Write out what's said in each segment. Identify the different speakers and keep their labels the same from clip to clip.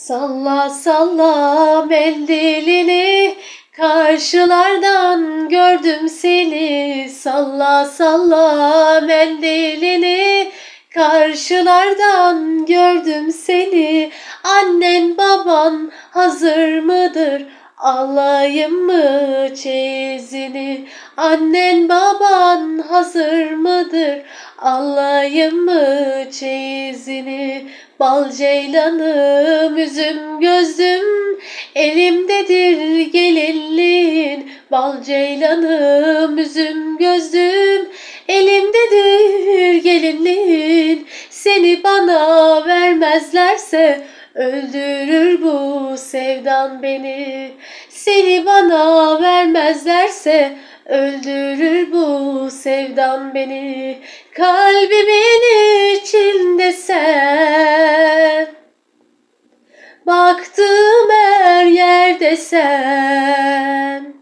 Speaker 1: Salla salla mendilini Karşılardan gördüm seni Salla salla mendilini Karşılardan gördüm seni Annen baban hazır mıdır? Alayım mı çeyizini? Annen baban hazır mıdır? Alayım mı çeyizini? Bal ceylanım, üzüm gözüm, elimdedir gelinliğin. Bal ceylanım, üzüm gözüm, elimdedir gelinliğin. Seni bana vermezlerse öldürür bu sevdan beni. Seni bana vermezlerse öldürür bu sevdan beni. Kalbimin içinde sen Baktığım her yerde sen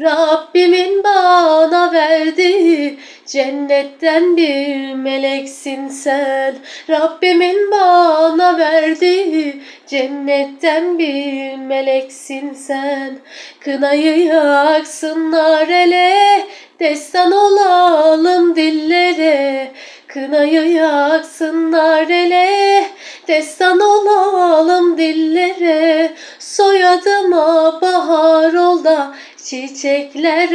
Speaker 1: Rabbimin bana verdiği cennetten bir meleksin sen. Rabbimin bana verdiği cennetten bir meleksin sen. Kınayı yaksınlar ele, destan olalım dillere. Kınayı yaksınlar ele, destan olalım dillere. Soyadıma bahar ol da Çiçekler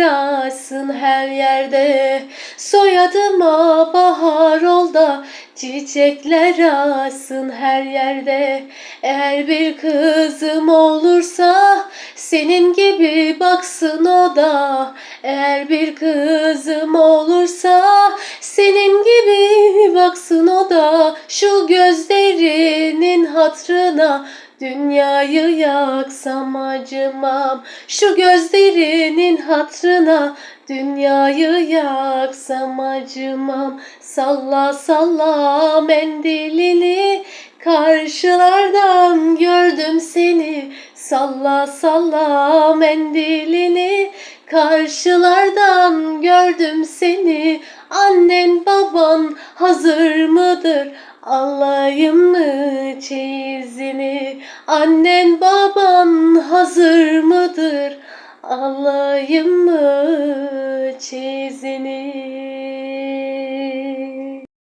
Speaker 1: açsın her yerde Soyadıma bahar ol da Çiçekler açsın her yerde Eğer bir kızım olursa Senin gibi baksın o da Eğer bir kızım olursa. Senin gibi baksın o da Şu gözlerinin hatrına. Dünyayı yaksam acımam Şu gözlerinin hatrına. Dünyayı yaksam acımam Salla salla mendilini Karşılardan gördüm seni Salla salla mendilini Karşılardan gördüm seni Annen baban hazır mıdır? Alayım mı çeyizini? Annen baban hazır mıdır? Alayım mı çeyizini?